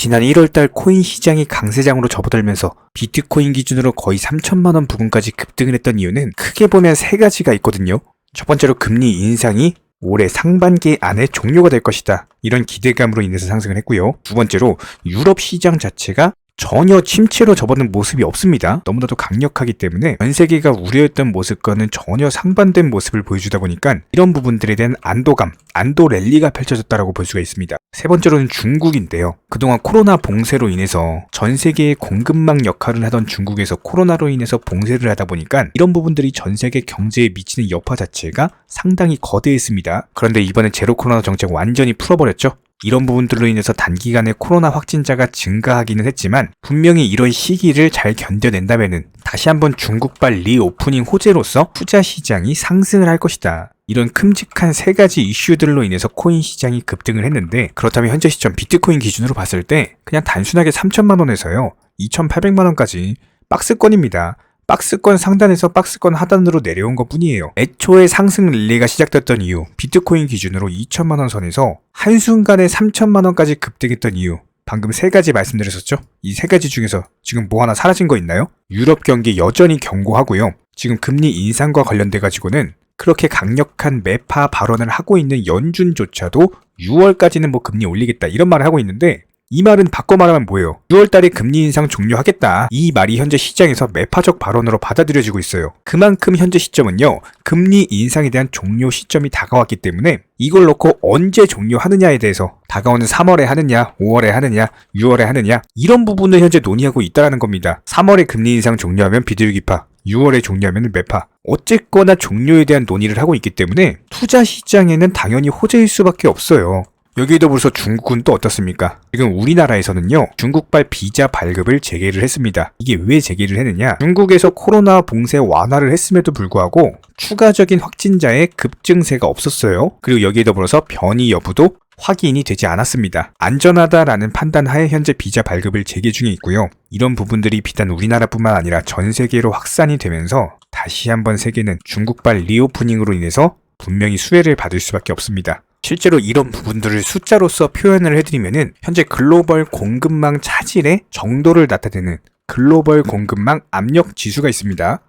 지난 1월달 코인 시장이 강세장으로 접어들면서 비트코인 기준으로 거의 3천만 원 부근까지 급등을 했던 이유는 크게 보면 세 가지가 있거든요. 첫 번째로 금리 인상이 올해 상반기 안에 종료가 될 것이다. 이런 기대감으로 인해서 상승을 했고요. 두 번째로 유럽 시장 자체가 전혀 침체로 접어든 모습이 없습니다. 너무나도 강력하기 때문에 전 세계가 우려했던 모습과는 전혀 상반된 모습을 보여주다 보니까 이런 부분들에 대한 안도감, 안도 랠리가 펼쳐졌다라고 볼 수가 있습니다. 세 번째로는 중국인데요. 그동안 코로나 봉쇄로 인해서 전 세계의 공급망 역할을 하던 중국에서 코로나로 인해서 봉쇄를 하다 보니까 이런 부분들이 전 세계 경제에 미치는 여파 자체가 상당히 거대했습니다. 그런데 이번에 제로 코로나 정책 완전히 풀어버렸죠. 이런 부분들로 인해서 단기간에 코로나 확진자가 증가하기는 했지만 분명히 이런 시기를 잘 견뎌낸다면은 다시 한번 중국발 리오프닝 호재로서 투자 시장이 상승을 할 것이다. 이런 큼직한 세 가지 이슈들로 인해서 코인 시장이 급등을 했는데 그렇다면 현재 시점 비트코인 기준으로 봤을 때 그냥 단순하게 3천만 원에서요 2,800만 원까지 박스권입니다. 박스권 상단에서 박스권 하단으로 내려온 것 뿐이에요. 애초에 상승 랠리가 시작됐던 이유, 비트코인 기준으로 2천만원 선에서 한순간에 3천만원까지 급등했던 이유, 방금 세 가지 말씀드렸었죠? 이 세 가지 중에서 지금 뭐 하나 사라진 거 있나요? 유럽 경기 여전히 견고하고요. 지금 금리 인상과 관련돼 가지고는 그렇게 강력한 매파 발언을 하고 있는 연준조차도 6월까지는 뭐 금리 올리겠다 이런 말을 하고 있는데 이 말은 바꿔 말하면 뭐예요? 6월달에 금리 인상 종료하겠다. 이 말이 현재 시장에서 매파적 발언으로 받아들여지고 있어요. 그만큼 현재 시점은요, 금리 인상에 대한 종료 시점이 다가왔기 때문에 이걸 놓고 언제 종료하느냐에 대해서 다가오는 3월에 하느냐, 5월에 하느냐, 6월에 하느냐 이런 부분을 현재 논의하고 있다라는 겁니다. 3월에 금리 인상 종료하면 비둘기파, 6월에 종료하면 매파. 어쨌거나 종료에 대한 논의를 하고 있기 때문에 투자 시장에는 당연히 호재일 수밖에 없어요. 여기에 더불어서 중국은 또 어떻습니까? 지금 우리나라에서는요, 중국발 비자 발급을 재개를 했습니다. 이게 왜 재개를 했느냐? 중국에서 코로나 봉쇄 완화를 했음에도 불구하고 추가적인 확진자의 급증세가 없었어요. 그리고 여기에 더불어서 변이 여부도 확인이 되지 않았습니다. 안전하다라는 판단 하에 현재 비자 발급을 재개 중에 있고요. 이런 부분들이 비단 우리나라뿐만 아니라 전 세계로 확산이 되면서 다시 한번 세계는 중국발 리오프닝으로 인해서 분명히 수혜를 받을 수밖에 없습니다. 실제로 이런 부분들을 숫자로서 표현을 해드리면은 현재 글로벌 공급망 차질의 정도를 나타내는 글로벌 공급망 압력 지수가 있습니다.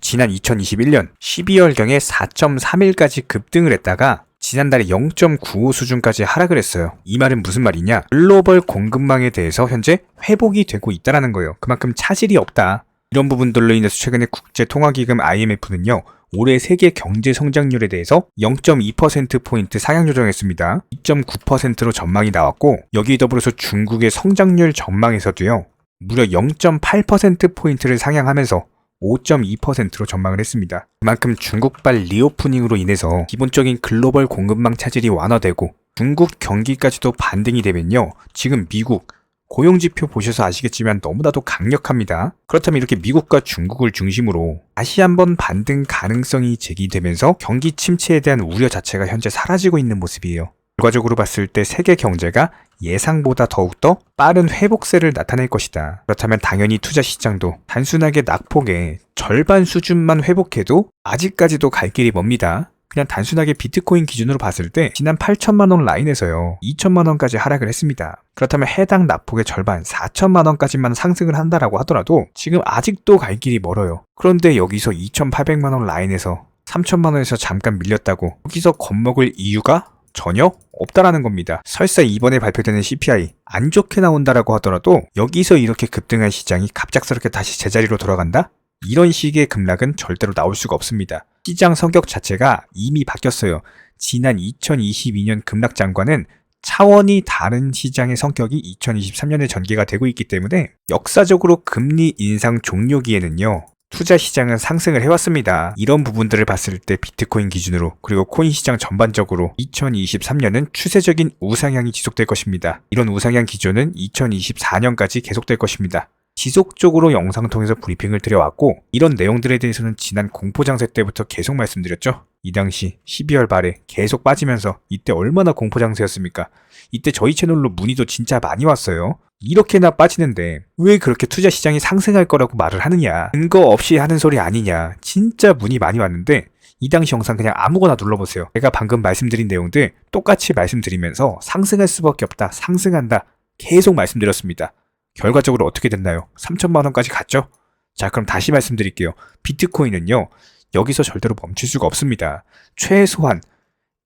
지난 2021년 12월경에 4.31까지 급등을 했다가 지난달에 0.95 수준까지 하락을 했어요. 이 말은 무슨 말이냐? 글로벌 공급망에 대해서 현재 회복이 되고 있다라는 거예요. 그만큼 차질이 없다. 이런 부분들로 인해서 최근에 국제통화기금 IMF는요, 올해 세계 경제 성장률에 대해서 0.2%포인트 상향 조정했습니다. 2.9%로 전망이 나왔고, 여기에 더불어서 중국의 성장률 전망에서도요, 무려 0.8%포인트를 상향하면서 5.2%로 전망을 했습니다. 그만큼 중국발 리오프닝으로 인해서 기본적인 글로벌 공급망 차질이 완화되고 중국 경기까지도 반등이 되면요. 지금 미국, 고용지표 보셔서 아시겠지만 너무나도 강력합니다. 그렇다면 이렇게 미국과 중국을 중심으로 다시 한번 반등 가능성이 제기되면서 경기 침체에 대한 우려 자체가 현재 사라지고 있는 모습이에요. 결과적으로 봤을 때 세계 경제가 예상보다 더욱더 빠른 회복세를 나타낼 것이다. 그렇다면 당연히 투자 시장도 단순하게 낙폭의 절반 수준만 회복해도 아직까지도 갈 길이 멉니다. 그냥 단순하게 비트코인 기준으로 봤을 때 지난 8천만 원 라인에서요 2천만 원까지 하락을 했습니다. 그렇다면 해당 납폭의 절반 4천만 원까지만 상승을 한다라고 하더라도 지금 아직도 갈 길이 멀어요. 그런데 여기서 2,800만 원 라인에서 3천만 원에서 잠깐 밀렸다고 여기서 겁먹을 이유가 전혀 없다라는 겁니다. 설사 이번에 발표되는 CPI 안 좋게 나온다라고 하더라도 여기서 이렇게 급등한 시장이 갑작스럽게 다시 제자리로 돌아간다? 이런 식의 급락은 절대로 나올 수가 없습니다. 시장 성격 자체가 이미 바뀌었어요. 지난 2022년 급락장과는 차원이 다른 시장의 성격이 2023년에 전개가 되고 있기 때문에 역사적으로 금리 인상 종료기에는요. 투자 시장은 상승을 해왔습니다. 이런 부분들을 봤을 때 비트코인 기준으로 그리고 코인 시장 전반적으로 2023년은 추세적인 우상향이 지속될 것입니다. 이런 우상향 기조는 2024년까지 계속될 것입니다. 지속적으로 영상 통해서 브리핑을 드려왔고 이런 내용들에 대해서는 지난 공포장세 때부터 계속 말씀드렸죠. 이 당시 12월 말에 계속 빠지면서 이때 얼마나 공포장세였습니까? 이때 저희 채널로 문의도 진짜 많이 왔어요. 이렇게나 빠지는데 왜 그렇게 투자 시장이 상승할 거라고 말을 하느냐? 근거 없이 하는 소리 아니냐? 진짜 문의 많이 왔는데 이 당시 영상 그냥 아무거나 눌러보세요. 제가 방금 말씀드린 내용들 똑같이 말씀드리면서 상승할 수밖에 없다, 상승한다. 계속 말씀드렸습니다. 결과적으로 어떻게 됐나요? 3천만 원까지 갔죠? 자, 그럼 다시 말씀드릴게요. 비트코인은요, 여기서 절대로 멈출 수가 없습니다. 최소한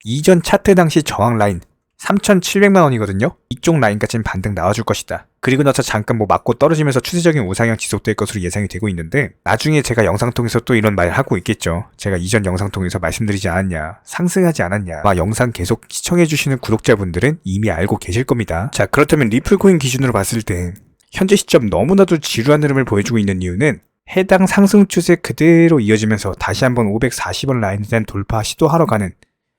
이전 차트 당시 저항 라인 3,700만 원이거든요. 이쪽 라인까지는 반등 나와줄 것이다. 그리고 나서 잠깐 뭐 맞고 떨어지면서 추세적인 우상향 지속될 것으로 예상이 되고 있는데 나중에 제가 영상 통해서 또 이런 말 하고 있겠죠. 제가 이전 영상 통해서 말씀드리지 않았냐, 상승하지 않았냐. 아마 영상 계속 시청해주시는 구독자분들은 이미 알고 계실 겁니다. 자, 그렇다면 리플코인 기준으로 봤을 때 현재 시점 너무나도 지루한 흐름을 보여주고 있는 이유는 해당 상승 추세 그대로 이어지면서 다시 한번 540원 라인에 대한 돌파 시도하러 가는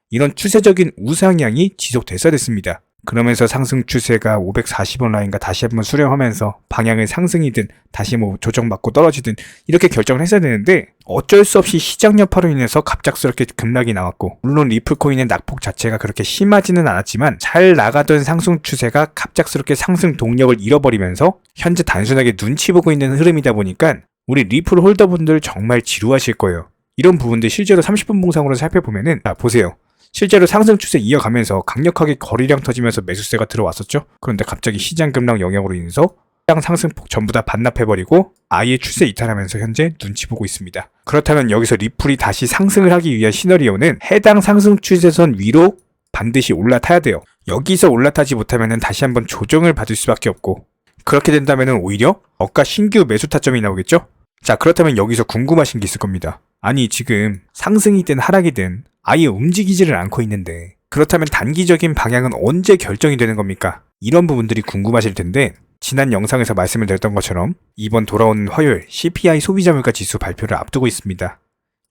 이런 추세적인 우상향이 지속돼서 됐습니다. 그러면서 상승 추세가 540원 라인과 다시 한번 수렴하면서 방향을 상승이든 다시 뭐 조정받고 떨어지든 이렇게 결정을 했어야 되는데 어쩔 수 없이 시장 여파로 인해서 갑작스럽게 급락이 나왔고 물론 리플코인의 낙폭 자체가 그렇게 심하지는 않았지만 잘 나가던 상승 추세가 갑작스럽게 상승 동력을 잃어버리면서 현재 단순하게 눈치 보고 있는 흐름이다 보니까 우리 리플 홀더분들 정말 지루하실 거예요. 이런 부분들 실제로 30분 봉상으로 살펴보면은 자 보세요. 실제로 상승 추세 이어가면서 강력하게 거리량 터지면서 매수세가 들어왔었죠. 그런데 갑자기 시장 급락 영향으로 인해서 시장 상승폭 전부 다 반납해버리고 아예 추세 이탈하면서 현재 눈치 보고 있습니다. 그렇다면 여기서 리플이 다시 상승을 하기 위한 시나리오는 해당 상승 추세선 위로 반드시 올라타야 돼요. 여기서 올라타지 못하면 다시 한번 조정을 받을 수밖에 없고 그렇게 된다면 오히려 어가 신규 매수 타점이 나오겠죠? 자 그렇다면 여기서 궁금하신 게 있을 겁니다. 아니 지금 상승이든 하락이든 아예 움직이지를 않고 있는데 그렇다면 단기적인 방향은 언제 결정이 되는 겁니까? 이런 부분들이 궁금하실 텐데 지난 영상에서 말씀을 드렸던 것처럼 이번 돌아오는 화요일 CPI 소비자 물가 지수 발표를 앞두고 있습니다.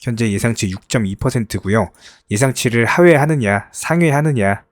현재 예상치 6.2%고요. 예상치를 하회하느냐 상회하느냐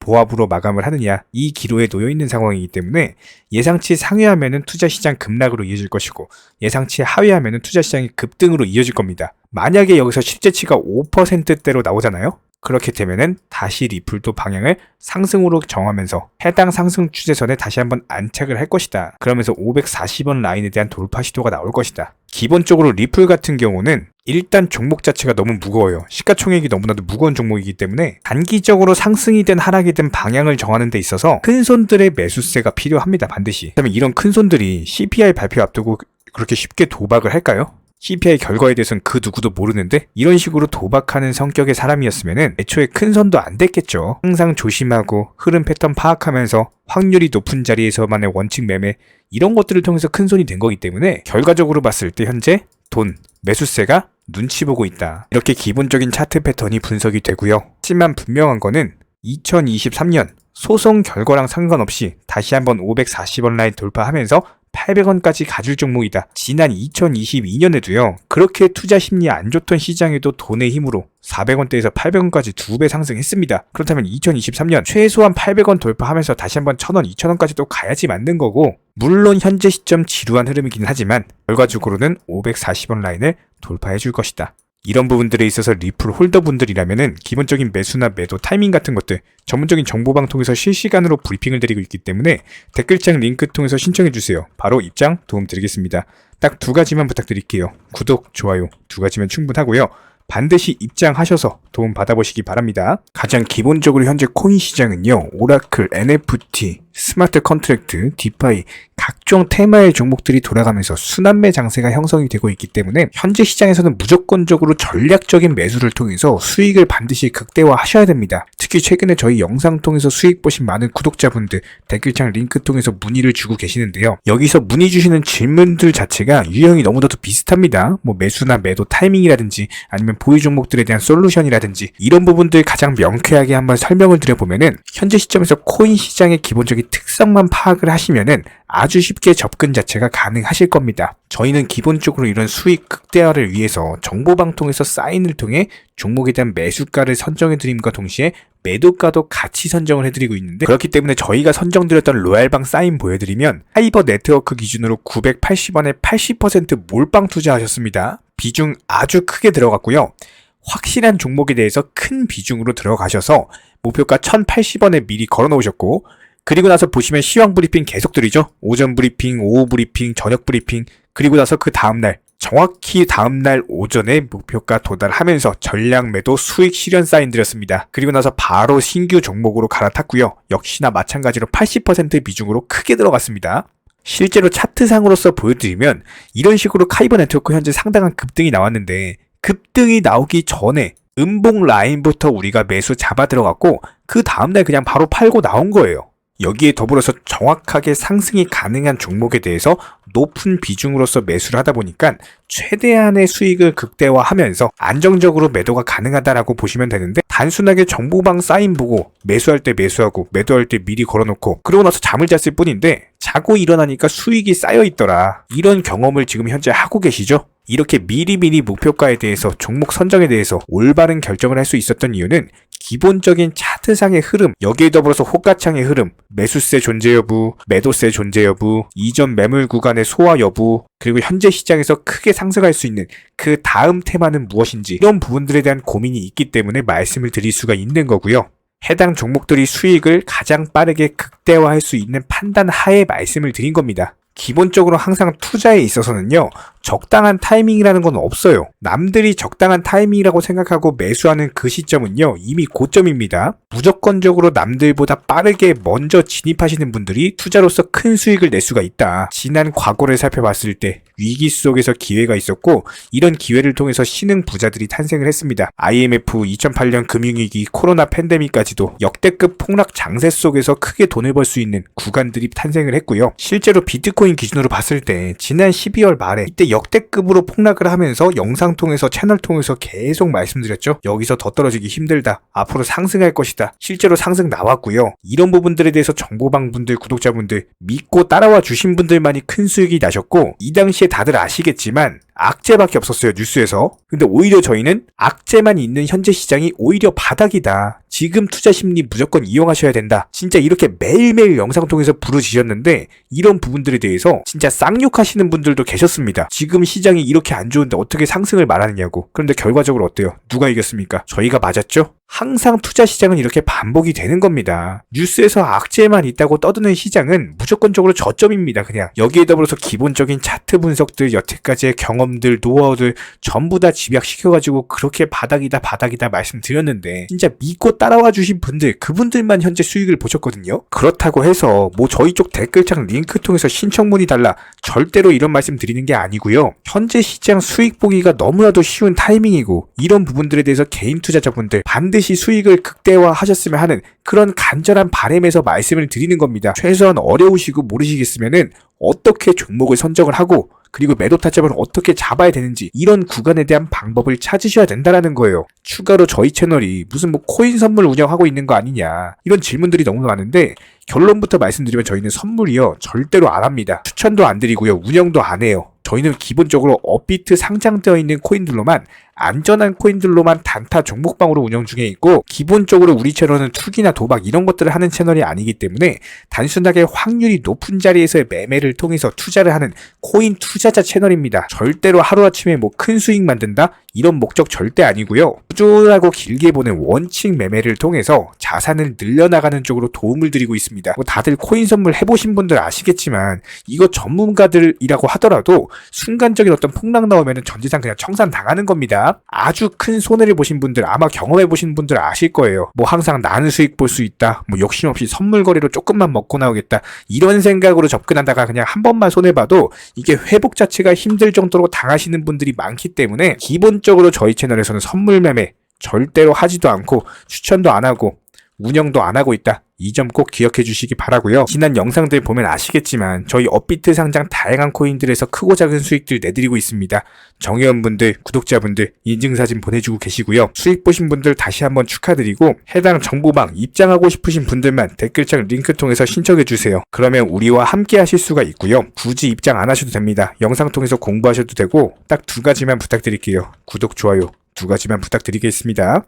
보합으로 마감을 하느냐 이 기로에 놓여 있는 상황이기 때문에 예상치 상회하면은 투자 시장 급락으로 이어질 것이고 예상치 하회하면은 투자 시장이 급등으로 이어질 겁니다. 만약에 여기서 실제치가 5%대로 나오잖아요. 그렇게 되면은 다시 리플도 방향을 상승으로 정하면서 해당 상승 추세선에 다시 한번 안착을 할 것이다. 그러면서 540원 라인에 대한 돌파 시도가 나올 것이다. 기본적으로 리플 같은 경우는 일단 종목 자체가 너무 무거워요. 시가총액이 너무나도 무거운 종목이기 때문에 단기적으로 상승이든 하락이든 방향을 정하는 데 있어서 큰 손들의 매수세가 필요합니다. 반드시. 그다음에 이런 큰 손들이 CPI 발표 앞두고 그렇게 쉽게 도박을 할까요? CPI 결과에 대해서는 그 누구도 모르는데 이런 식으로 도박하는 성격의 사람이었으면 애초에 큰 손도 안 됐겠죠. 항상 조심하고 흐름 패턴 파악하면서 확률이 높은 자리에서만의 원칙 매매 이런 것들을 통해서 큰 손이 된 거기 때문에 결과적으로 봤을 때 현재 돈, 매수세가 눈치 보고 있다. 이렇게 기본적인 차트 패턴이 분석이 되고요. 하지만 분명한 거는 2023년 소송 결과랑 상관없이 다시 한번 540원 라인 돌파하면서 800원까지 가줄 종목이다. 지난 2022년에도요. 그렇게 투자 심리 안 좋던 시장에도 돈의 힘으로 400원대에서 800원까지 두 배 상승했습니다. 그렇다면 2023년 최소한 800원 돌파하면서 다시 한번 1000원, 2000원까지도 가야지 맞는 거고 물론 현재 시점 지루한 흐름이긴 하지만 결과적으로는 540원 라인을 돌파해 줄 것이다. 이런 부분들에 있어서 리플 홀더분들이라면은 기본적인 매수나 매도 타이밍 같은 것들 전문적인 정보방 통해서 실시간으로 브리핑을 드리고 있기 때문에 댓글창 링크 통해서 신청해 주세요. 바로 입장 도움 드리겠습니다. 딱 두 가지만 부탁드릴게요. 구독, 좋아요 두 가지면 충분하고요. 반드시 입장하셔서 도움 받아보시기 바랍니다. 가장 기본적으로 현재 코인 시장은요, 오라클, NFT, 스마트 컨트랙트, 디파이, 각종 테마의 종목들이 돌아가면서 순환매 장세가 형성이 되고 있기 때문에 현재 시장에서는 무조건적으로 전략적인 매수를 통해서 수익을 반드시 극대화하셔야 됩니다. 특히 최근에 저희 영상 통해서 수익 보신 많은 구독자분들 댓글창 링크 통해서 문의를 주고 계시는데요. 여기서 문의 주시는 질문들 자체가 유형이 너무나도 비슷합니다. 뭐 매수나 매도 타이밍이라든지 아니면 보유 종목들에 대한 솔루션이라든지 이런 부분들 가장 명쾌하게 한번 설명을 드려보면은 현재 시점에서 코인 시장의 기본적인 특성만 파악을 하시면은 아주 쉽게 접근 자체가 가능하실 겁니다. 저희는 기본적으로 이런 수익 극대화를 위해서 정보방통에서 사인을 통해 종목에 대한 매수가를 선정해드림과 동시에 매도가도 같이 선정을 해드리고 있는데 그렇기 때문에 저희가 선정드렸던 로얄방 사인 보여드리면 하이버 네트워크 기준으로 980원에 80% 몰빵 투자하셨습니다. 비중 아주 크게 들어갔고요. 확실한 종목에 대해서 큰 비중으로 들어가셔서 목표가 1080원에 미리 걸어 놓으셨고 그리고 나서 보시면 시황 브리핑 계속 드리죠. 오전 브리핑, 오후 브리핑, 저녁 브리핑. 그리고 나서 그 다음날 정확히 다음날 오전에 목표가 도달하면서 전량 매도 수익 실현 사인 드렸습니다. 그리고 나서 바로 신규 종목으로 갈아탔고요. 역시나 마찬가지로 80% 비중으로 크게 들어갔습니다. 실제로 차트상으로서 보여드리면 이런 식으로 카이버 네트워크 현재 상당한 급등이 나왔는데 급등이 나오기 전에 음봉 라인부터 우리가 매수 잡아 들어갔고 그 다음날 그냥 바로 팔고 나온 거예요. 여기에 더불어서 정확하게 상승이 가능한 종목에 대해서 높은 비중으로서 매수를 하다 보니까 최대한의 수익을 극대화하면서 안정적으로 매도가 가능하다라고 보시면 되는데 단순하게 정보방 사인 보고 매수할 때 매수하고 매도할 때 미리 걸어놓고 그러고 나서 잠을 잤을 뿐인데 자고 일어나니까 수익이 쌓여 있더라. 이런 경험을 지금 현재 하고 계시죠? 이렇게 미리미리 목표가에 대해서 종목 선정에 대해서 올바른 결정을 할 수 있었던 이유는 기본적인 차트상의 흐름, 여기에 더불어서 호가창의 흐름, 매수세 존재 여부, 매도세 존재 여부, 이전 매물 구간의 소화 여부, 그리고 현재 시장에서 크게 상승할 수 있는 그 다음 테마는 무엇인지 이런 부분들에 대한 고민이 있기 때문에 말씀을 드릴 수가 있는 거고요. 해당 종목들이 수익을 가장 빠르게 극대화할 수 있는 판단 하에 말씀을 드린 겁니다. 기본적으로 항상 투자에 있어서는요, 적당한 타이밍이라는 건 없어요. 남들이 적당한 타이밍이라고 생각하고 매수하는 그 시점은요, 이미 고점입니다. 무조건적으로 남들보다 빠르게 먼저 진입하시는 분들이 투자로서 큰 수익을 낼 수가 있다. 지난 과거를 살펴봤을 때 위기 속에서 기회가 있었고, 이런 기회를 통해서 신흥 부자들이 탄생을 했습니다. IMF 2008년 금융위기, 코로나 팬데믹까지도 역대급 폭락 장세 속에서 크게 돈을 벌 수 있는 구간들이 탄생을 했고요. 실제로 비트코인 기준으로 봤을 때 지난 12월 말에 이때 역대급으로 폭락을 하면서 영상 통해서 채널 통해서 계속 말씀드렸죠. 여기서 더 떨어지기 힘들다. 앞으로 상승할 것이다. 실제로 상승 나왔고요. 이런 부분들에 대해서 정보방 분들, 구독자분들 믿고 따라와 주신 분들만이 큰 수익이 나셨고 이 당시에 다들 아시겠지만 악재밖에 없었어요 뉴스에서. 근데 오히려 저희는 악재만 있는 현재 시장이 오히려 바닥이다. 지금 투자 심리 무조건 이용하셔야 된다. 진짜 이렇게 매일매일 영상 통해서 부르짖었는데 이런 부분들에 대해서 진짜 쌍욕하시는 분들도 계셨습니다. 지금 시장이 이렇게 안 좋은데 어떻게 상승을 말하느냐고. 그런데 결과적으로 어때요? 누가 이겼습니까? 저희가 맞았죠? 항상 투자 시장은 이렇게 반복이 되는 겁니다. 뉴스에서 악재만 있다고 떠드는 시장은 무조건적으로 저점입니다. 그냥. 여기에 더불어서 기본적인 차트 분석들, 여태까지의 경험 들, 노하우들 전부 다 집약시켜가지고 그렇게 바닥이다 바닥이다 말씀드렸는데 진짜 믿고 따라와 주신 분들 그분들만 현재 수익을 보셨거든요. 그렇다고 해서 뭐 저희 쪽 댓글창 링크 통해서 신청문이 달라 절대로 이런 말씀 드리는 게 아니고요. 현재 시장 수익 보기가 너무나도 쉬운 타이밍이고 이런 부분들에 대해서 개인 투자자분들 반드시 수익을 극대화하셨으면 하는 그런 간절한 바램에서 말씀을 드리는 겁니다. 최소한 어려우시고 모르시겠으면은 어떻게 종목을 선정을 하고 그리고 매도 타점을 어떻게 잡아야 되는지 이런 구간에 대한 방법을 찾으셔야 된다라는 거예요. 추가로 저희 채널이 무슨 뭐 코인 선물 운영하고 있는 거 아니냐 이런 질문들이 너무 많은데 결론부터 말씀드리면 저희는 선물이요 절대로 안 합니다. 추천도 안 드리고요 운영도 안 해요. 저희는 기본적으로 업비트 상장되어 있는 코인들로만 안전한 코인들로만 단타 종목방으로 운영 중에 있고 기본적으로 우리 채널은 투기나 도박 이런 것들을 하는 채널이 아니기 때문에 단순하게 확률이 높은 자리에서의 매매를 통해서 투자를 하는 코인 투자자 채널입니다. 절대로 하루아침에 뭐 큰 수익 만든다? 이런 목적 절대 아니고요. 꾸준하고 길게 보는 원칙 매매를 통해서 자산을 늘려나가는 쪽으로 도움을 드리고 있습니다. 뭐 다들 코인 선물 해보신 분들 아시겠지만 이거 전문가들이라고 하더라도 순간적인 어떤 폭락 나오면 전 재산 그냥 청산 당하는 겁니다. 아주 큰 손해를 보신 분들 아마 경험해 보신 분들 아실 거예요. 뭐 항상 나는 수익 볼 수 있다. 뭐 욕심 없이 선물 거리로 조금만 먹고 나오겠다. 이런 생각으로 접근하다가 그냥 한 번만 손해 봐도 이게 회복 자체가 힘들 정도로 당하시는 분들이 많기 때문에 기본적으로 저희 채널에서는 선물 매매 절대로 하지도 않고 추천도 안 하고 운영도 안 하고 있다. 이 점 꼭 기억해 주시기 바라고요. 지난 영상들 보면 아시겠지만 저희 업비트 상장 다양한 코인들에서 크고 작은 수익들 내드리고 있습니다. 정회원분들, 구독자분들 인증사진 보내주고 계시고요. 수익 보신 분들 다시 한번 축하드리고 해당 정보방 입장하고 싶으신 분들만 댓글창 링크 통해서 신청해 주세요. 그러면 우리와 함께 하실 수가 있고요. 굳이 입장 안 하셔도 됩니다. 영상 통해서 공부하셔도 되고 딱 두 가지만 부탁드릴게요. 구독, 좋아요 두 가지만 부탁드리겠습니다.